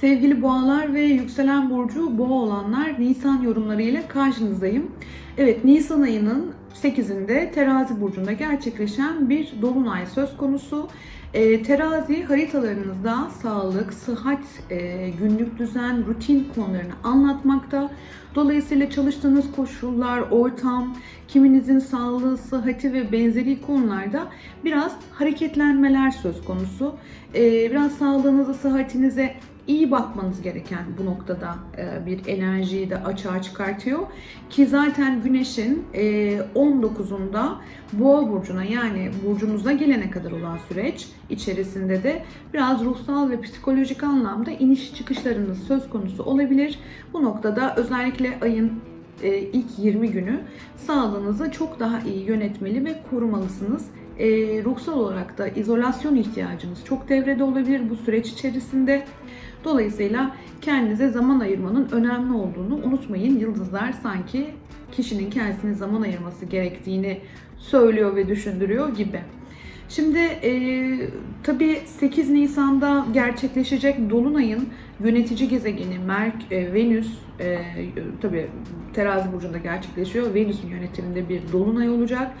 Sevgili boğalar ve yükselen burcu boğa olanlar Nisan yorumlarıyla karşınızdayım. Evet Nisan ayının 8'inde terazi burcunda gerçekleşen bir dolunay söz konusu. E, terazi haritalarınızda sağlık, sıhhat, e, günlük düzen, rutin konularını anlatmakta. Dolayısıyla çalıştığınız koşullar, ortam, kiminizin sağlığı, sıhhati ve benzeri konularda biraz hareketlenmeler söz konusu. E, biraz sağlığınıza, sıhhatinize iyi bakmanız gereken bu noktada e, bir enerjiyi de açığa çıkartıyor. Ki zaten güneşin e, 19'unda boğa burcuna yani burcunuza gelene kadar olan süreç içerisinde de biraz ruhsal ve psikolojik anlamda iniş çıkışlarınız söz konusu olabilir. Bu noktada özellikle ayın e, ilk 20 günü sağlığınızı çok daha iyi yönetmeli ve korumalısınız. E, ruhsal olarak da izolasyon ihtiyacınız çok devrede olabilir bu süreç içerisinde. Dolayısıyla kendinize zaman ayırmanın önemli olduğunu unutmayın. Yıldızlar sanki kişinin kendisine zaman ayırması gerektiğini söylüyor ve düşündürüyor gibi. Şimdi e, tabii 8 Nisan'da gerçekleşecek Dolunay'ın yönetici gezegeni Merk, e, Venüs, e, tabii terazi burcunda gerçekleşiyor. Venüs'ün yönetiminde bir Dolunay olacak.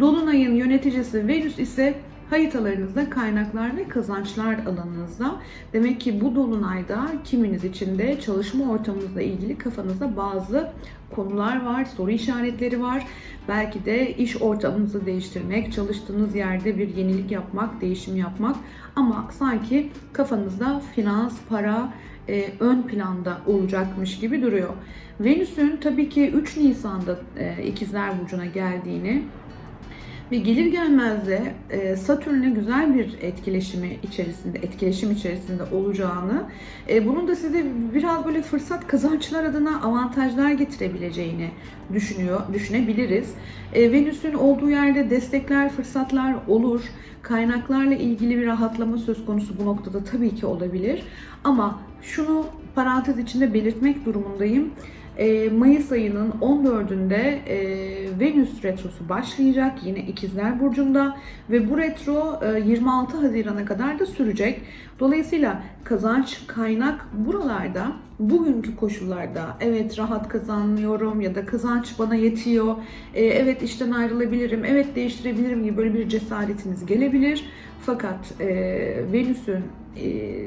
Dolunay'ın yöneticisi Venüs ise haritalarınızda kaynaklar ve kazançlar alanınızda. Demek ki bu dolunayda kiminiz için de çalışma ortamınızla ilgili kafanızda bazı konular var, soru işaretleri var. Belki de iş ortamınızı değiştirmek, çalıştığınız yerde bir yenilik yapmak, değişim yapmak ama sanki kafanızda finans, para, e, ön planda olacakmış gibi duruyor. Venüs'ün tabii ki 3 Nisan'da e, İkizler Burcu'na geldiğini ve gelir gelmez de e, Satürn'le güzel bir etkileşimi içerisinde, etkileşim içerisinde olacağını, e, bunun da size biraz böyle fırsat kazançlar adına avantajlar getirebileceğini düşünüyor, düşünebiliriz. E, Venüs'ün olduğu yerde destekler, fırsatlar olur. Kaynaklarla ilgili bir rahatlama söz konusu bu noktada tabii ki olabilir. Ama şunu parantez içinde belirtmek durumundayım. E, Mayıs ayının 14'ünde e, Venüs retrosu başlayacak yine İkizler Burcu'nda ve bu retro e, 26 Haziran'a kadar da sürecek. Dolayısıyla kazanç, kaynak buralarda bugünkü koşullarda evet rahat kazanıyorum ya da kazanç bana yetiyor, e, evet işten ayrılabilirim, evet değiştirebilirim gibi böyle bir cesaretiniz gelebilir. Fakat e, Venüs'ün e,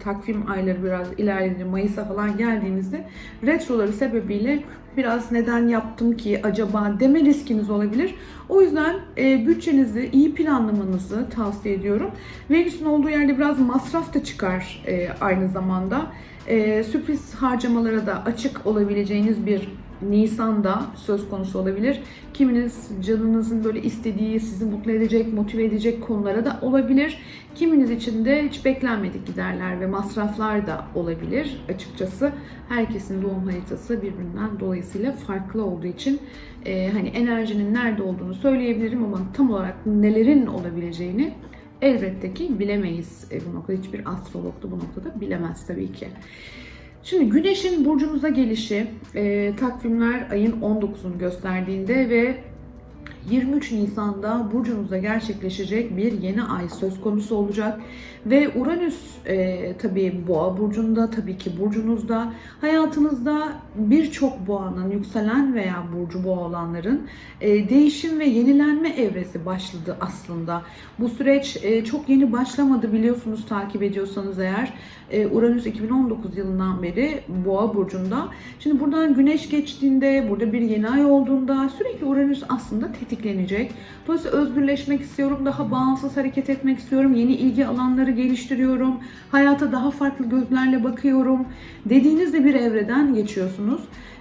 takvim ayları biraz ilerledi Mayıs'a falan geldiğinizde retroları sebebiyle biraz neden yaptım ki acaba deme riskiniz olabilir. O yüzden e, bütçenizi iyi planlamanızı tavsiye ediyorum. Venüs'ün olduğu yerde biraz masraf da çıkar e, aynı zamanda. E, sürpriz harcamalara da açık olabileceğiniz bir Nisan'da söz konusu olabilir. Kiminiz canınızın böyle istediği, sizi mutlu edecek, motive edecek konulara da olabilir. Kiminiz için de hiç beklenmedik giderler ve masraflar da olabilir açıkçası. Herkesin doğum haritası birbirinden dolayısıyla farklı olduğu için e, hani enerjinin nerede olduğunu söyleyebilirim ama tam olarak nelerin olabileceğini elbette ki bilemeyiz. E, bu noktada hiçbir astrolog da bu noktada bilemez tabii ki. Şimdi Güneş'in burcunuza gelişi e, takvimler ayın 19'unu gösterdiğinde ve 23 Nisan'da burcunuzda gerçekleşecek bir yeni ay söz konusu olacak. Ve Uranüs e, tabii boğa burcunda, tabii ki burcunuzda. Hayatınızda birçok boğanın, yükselen veya burcu boğa olanların e, değişim ve yenilenme evresi başladı aslında. Bu süreç e, çok yeni başlamadı biliyorsunuz takip ediyorsanız eğer. E, Uranüs 2019 yılından beri boğa burcunda. Şimdi buradan güneş geçtiğinde, burada bir yeni ay olduğunda sürekli Uranüs aslında tetiklenecek. Dolayısıyla özgürleşmek istiyorum, daha bağımsız hareket etmek istiyorum, yeni ilgi alanları geliştiriyorum, hayata daha farklı gözlerle bakıyorum dediğinizde bir evreden geçiyorsunuz.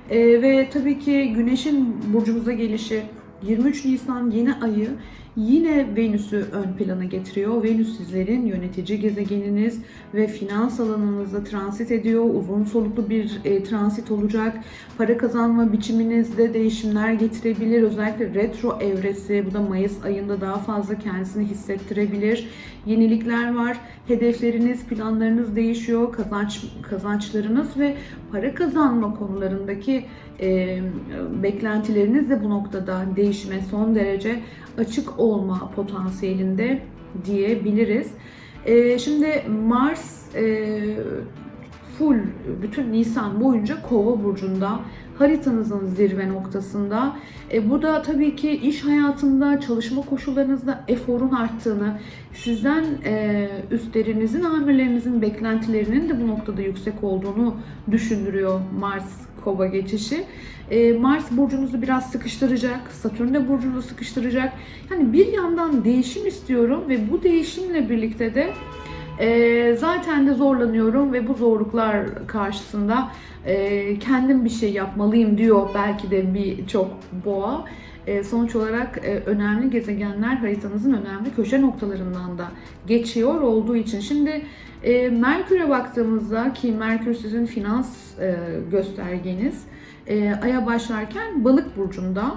Ee, ve tabii ki Güneş'in burcunuza gelişi 23 Nisan yeni ayı yine Venüs'ü ön plana getiriyor. Venüs sizlerin yönetici gezegeniniz ve finans alanınızda transit ediyor. Uzun soluklu bir e, transit olacak. Para kazanma biçiminizde değişimler getirebilir. Özellikle retro evresi bu da Mayıs ayında daha fazla kendisini hissettirebilir. Yenilikler var. Hedefleriniz, planlarınız değişiyor. Kazanç kazançlarınız ve para kazanma konularındaki e, beklentileriniz de bu noktada değişime son derece açık olma potansiyelinde diyebiliriz. E, şimdi Mars e, full bütün Nisan boyunca Kova burcunda haritanızın zirve noktasında. E, bu da tabii ki iş hayatında, çalışma koşullarınızda eforun arttığını, sizden e, üstlerinizin, amirlerinizin beklentilerinin de bu noktada yüksek olduğunu düşündürüyor Mars Kova geçişi. E, Mars burcunuzu biraz sıkıştıracak, Satürn de burcunuzu sıkıştıracak. Yani bir yandan değişim istiyorum ve bu değişimle birlikte de e, zaten de zorlanıyorum ve bu zorluklar karşısında e, kendim bir şey yapmalıyım diyor belki de birçok boğa. E, sonuç olarak e, önemli gezegenler haritanızın önemli köşe noktalarından da geçiyor olduğu için. Şimdi e, Merkür'e baktığımızda ki Merkür sizin finans göstergeniz Ay'a başlarken Balık burcunda.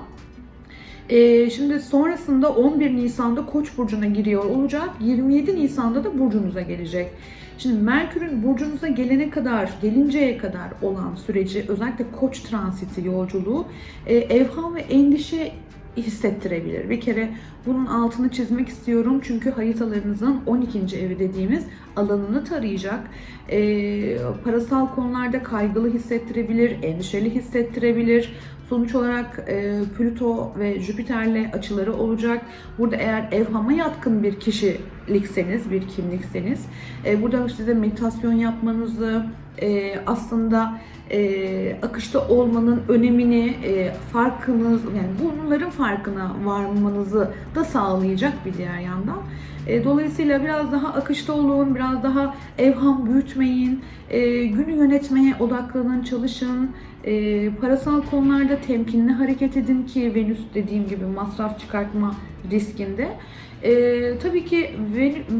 Şimdi sonrasında 11 Nisan'da Koç burcuna giriyor olacak. 27 Nisan'da da burcunuza gelecek. Şimdi Merkür'ün burcunuza gelene kadar, gelinceye kadar olan süreci özellikle Koç transiti yolculuğu e, evham ve endişe hissettirebilir. Bir kere bunun altını çizmek istiyorum çünkü haritalarınızın 12. evi dediğimiz alanını tarayacak. E, parasal konularda kaygılı hissettirebilir, endişeli hissettirebilir. Sonuç olarak e, Plüto ve Jüpiter'le açıları olacak. Burada eğer evhama yatkın bir kişilikseniz, bir kimlikseniz, e, burada size meditasyon yapmanızı, e, aslında e, akışta olmanın önemini, e, farkınız, yani bunların farkına varmanızı da sağlayacak bir diğer yandan. E, dolayısıyla biraz daha akışta olun, biraz daha evham büyütmeyin, e, günü yönetmeye odaklanın, çalışın. E, parasal konularda temkinli hareket edin ki Venüs dediğim gibi masraf çıkartma riskinde. Tabii ki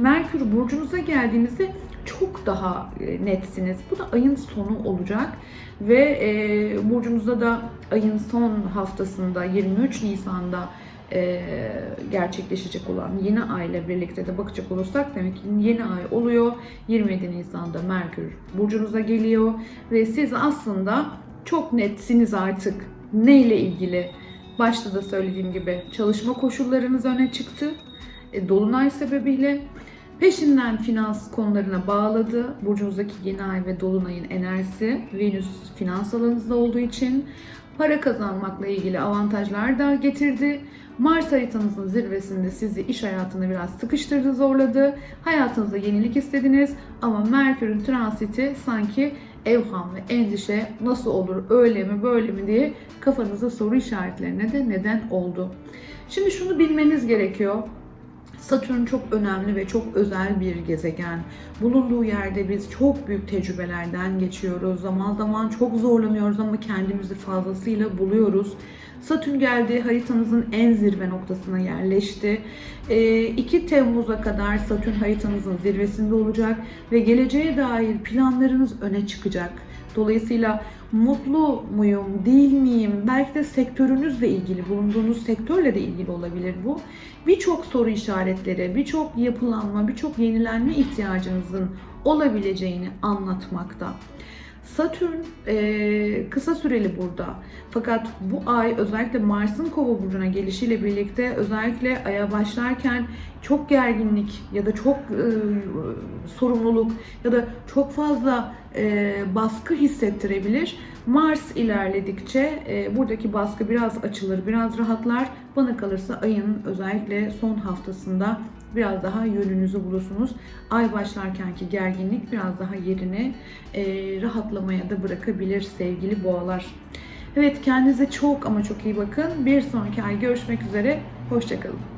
Merkür burcunuza geldiğinizde çok daha netsiniz. Bu da ayın sonu olacak ve burcunuzda da ayın son haftasında 23 Nisan'da e, gerçekleşecek olan yeni ay ile birlikte de bakacak olursak demek ki yeni ay oluyor. 27 Nisan'da Merkür burcunuza geliyor ve siz aslında çok netsiniz artık ne ile ilgili. Başta da söylediğim gibi çalışma koşullarınız öne çıktı. E, Dolunay sebebiyle Peşinden finans konularına bağladı. Burcunuzdaki yeni ay ve dolunayın enerjisi Venüs finans alanınızda olduğu için para kazanmakla ilgili avantajlar da getirdi. Mars haritanızın zirvesinde sizi iş hayatında biraz sıkıştırdı, zorladı. Hayatınızda yenilik istediniz ama Merkür'ün transiti sanki evham ve endişe nasıl olur, öyle mi, böyle mi diye kafanıza soru işaretlerine de neden oldu. Şimdi şunu bilmeniz gerekiyor. Satürn çok önemli ve çok özel bir gezegen. Bulunduğu yerde biz çok büyük tecrübelerden geçiyoruz. Zaman zaman çok zorlanıyoruz ama kendimizi fazlasıyla buluyoruz. Satürn geldi, haritanızın en zirve noktasına yerleşti. 2 Temmuz'a kadar Satürn haritanızın zirvesinde olacak ve geleceğe dair planlarınız öne çıkacak. Dolayısıyla mutlu muyum, değil miyim? Belki de sektörünüzle ilgili, bulunduğunuz sektörle de ilgili olabilir bu. Birçok soru işaretleri, birçok yapılanma, birçok yenilenme ihtiyacınızın olabileceğini anlatmakta. Satürn e, kısa süreli burada. Fakat bu ay özellikle Mars'ın Kova burcuna gelişiyle birlikte özellikle aya başlarken çok gerginlik ya da çok e, sorumluluk ya da çok fazla e, baskı hissettirebilir. Mars ilerledikçe e, buradaki baskı biraz açılır, biraz rahatlar. Bana kalırsa ayın özellikle son haftasında biraz daha yönünüzü bulursunuz. Ay başlarkenki gerginlik biraz daha yerini e, rahatlamaya da bırakabilir sevgili boğalar. Evet kendinize çok ama çok iyi bakın. Bir sonraki ay görüşmek üzere. Hoşçakalın.